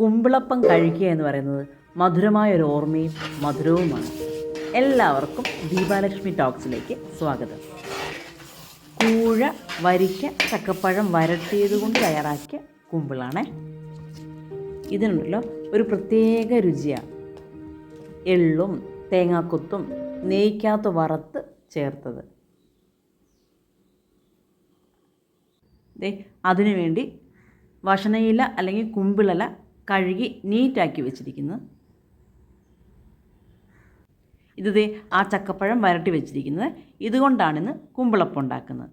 കുമ്പിളപ്പം കഴിക്കുക എന്ന് പറയുന്നത് മധുരമായ ഒരു ഓർമ്മയും മധുരവുമാണ്. എല്ലാവർക്കും ദീപാലക്ഷ്മി ടോക്സിലേക്ക് സ്വാഗതം. കൂഴ വരിക്ക ചക്കപ്പഴം വരട്ടിയത് കൊണ്ട് തയ്യാറാക്കിയ കുമ്പിളാണ്. ഇതിനുണ്ടല്ലോ ഒരു പ്രത്യേക രുചിയാണ് എള്ളും തേങ്ങാക്കൊത്തും നെയ്ക്കകത്ത് വറുത്ത് ചേർത്തത്. അതിനുവേണ്ടി അതിനു വേണ്ടി വഷണയില അല്ലെങ്കിൽ കുമ്പിളല കഴുകി നീറ്റാക്കി വെച്ചിരിക്കുന്നത് ഇത് ആ ചക്കപ്പഴം വരട്ടി വെച്ചിരിക്കുന്നത്. ഇതുകൊണ്ടാണിന്ന് കുമ്പിളപ്പം ഉണ്ടാക്കുന്നത്.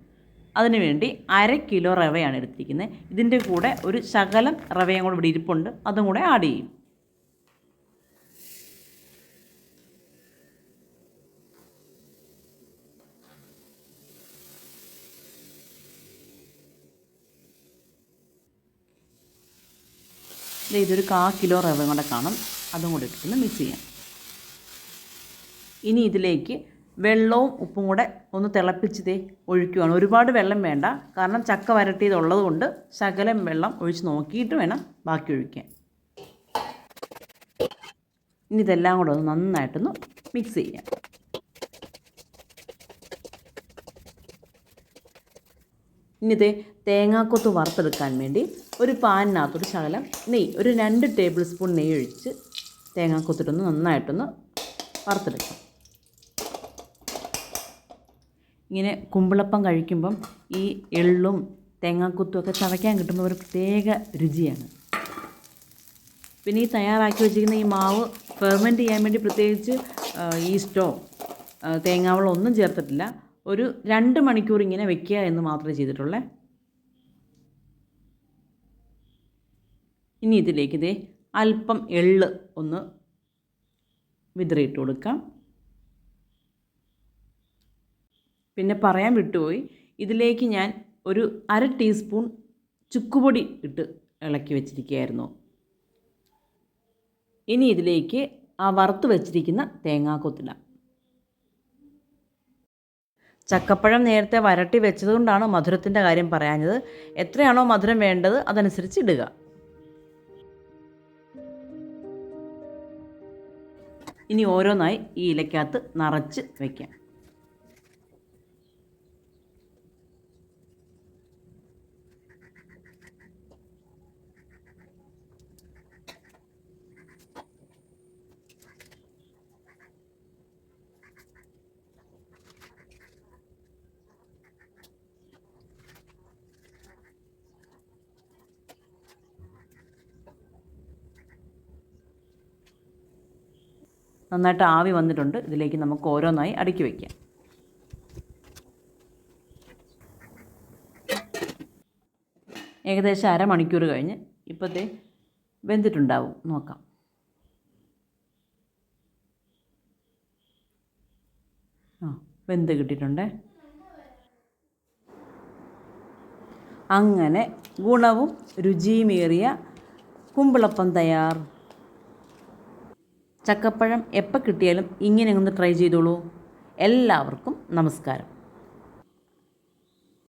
അതിനുവേണ്ടി അര കിലോ റവയാണ് എടുത്തിരിക്കുന്നത്. ഇതിന്റെ കൂടെ ഒരു ശകലം റവയും കൂടെ ഇവിടെ ഇരിപ്പുണ്ട്. അതും കൂടെ ആഡ് ചെയ്യും. ഇതൊരു കാ കിലോ റവ കൂടെ കാണും. അതും കൂടെ ഇട്ടിട്ട് മിക്സ് ചെയ്യാം. ഇനി ഇതിലേക്ക് വെള്ളവും ഉപ്പും കൂടെ ഒന്ന് തിളപ്പിച്ചതേ ഒഴിക്കുകയാണ് ഒരുപാട് വെള്ളം വേണ്ട. കാരണം ചക്ക വരട്ടിയതുള്ളത് കൊണ്ട് ശകലം വെള്ളം ഒഴിച്ച് നോക്കിയിട്ട് വേണം ബാക്കി ഒഴിക്കാൻ. ഇനി ഇതെല്ലാം കൂടെ ഒന്ന് നന്നായിട്ടൊന്ന് മിക്സ് ചെയ്യാം. ഇനി ഇതേ തേങ്ങാക്കൊത്ത് വറുത്തെടുക്കാൻ വേണ്ടി ഒരു പാനിനകത്തൊരു ശകലം നെയ്യ് ഒരു രണ്ട് ടേബിൾ സ്പൂൺ നെയ്യ് ഒഴിച്ച് തേങ്ങാക്കൊത്തിട്ടൊന്ന് നന്നായിട്ടൊന്ന് വറുത്തെടുക്കാം. ഇങ്ങനെ കുമ്പിളപ്പം കഴിക്കുമ്പം ഈ എള്ളും തേങ്ങാക്കൊത്തും ഒക്കെ ചവയ്ക്കാൻ കിട്ടുമ്പോൾ ഒരു പ്രത്യേക രുചിയാണ്. പിന്നെ ഈ തയ്യാറാക്കി വെച്ചിരിക്കുന്ന ഈ മാവ് ഫെർമെന്റ് ചെയ്യാൻ വേണ്ടി പ്രത്യേകിച്ച് ഈസ്റ്റോ തേങ്ങാവളോ ഒന്നും ചേർത്തിട്ടില്ല. ഒരു രണ്ട് മണിക്കൂർ ഇങ്ങനെ വെക്കുക എന്ന് മാത്രമേ ചെയ്തിട്ടുള്ളേ. ഇനി ഇതിലേക്ക് ഇതേ അല്പം എള്ള് ഒന്ന് വിതറിയിട്ട് കൊടുക്കാം. പിന്നെ പറയാൻ വിട്ടുപോയി ഇതിലേക്ക് ഞാൻ ഒരു അര ടീസ്പൂൺ ചുക്കുപൊടി ഇട്ട് ഇളക്കി വെച്ചിരിക്കുകയായിരുന്നു. ഇനി ഇതിലേക്ക് ആ വറുത്ത് വെച്ചിരിക്കുന്ന തേങ്ങാക്കൊത്തിടാം ചക്കപ്പഴം നേരത്തെ വരട്ടി വെച്ചതുകൊണ്ടാണ് മധുരത്തിന്റെ കാര്യം പറയാഞ്ഞത്? എത്രയാണോ മധുരം വേണ്ടത് അതനുസരിച്ച് ഇടുക. ഇനി ഓരോന്നായി ഈ ഇലക്കകത്ത് നിറച്ച് വയ്ക്കാം നന്നായിട്ട് ആവി വന്നിട്ടുണ്ട്. ഇതിലേക്ക് നമുക്ക് ഓരോന്നായി അടുക്കി വയ്ക്കാം ഏകദേശം അരമണിക്കൂർ കഴിഞ്ഞ് ഇപ്പോഴത്തെ വെന്തിട്ടുണ്ടാവും. നോക്കാം. ആ വെന്ത് കിട്ടിയിട്ടുണ്ടേ? അങ്ങനെ ഗുണവും രുചിയുമേറിയ കുമ്പിളപ്പം തയ്യാർ. ചക്കപ്പഴം എപ്പോൾ കിട്ടിയാലും ഇങ്ങനെ ഒന്ന് ട്രൈ ചെയ്തോളൂ. എല്ലാവർക്കും നമസ്കാരം.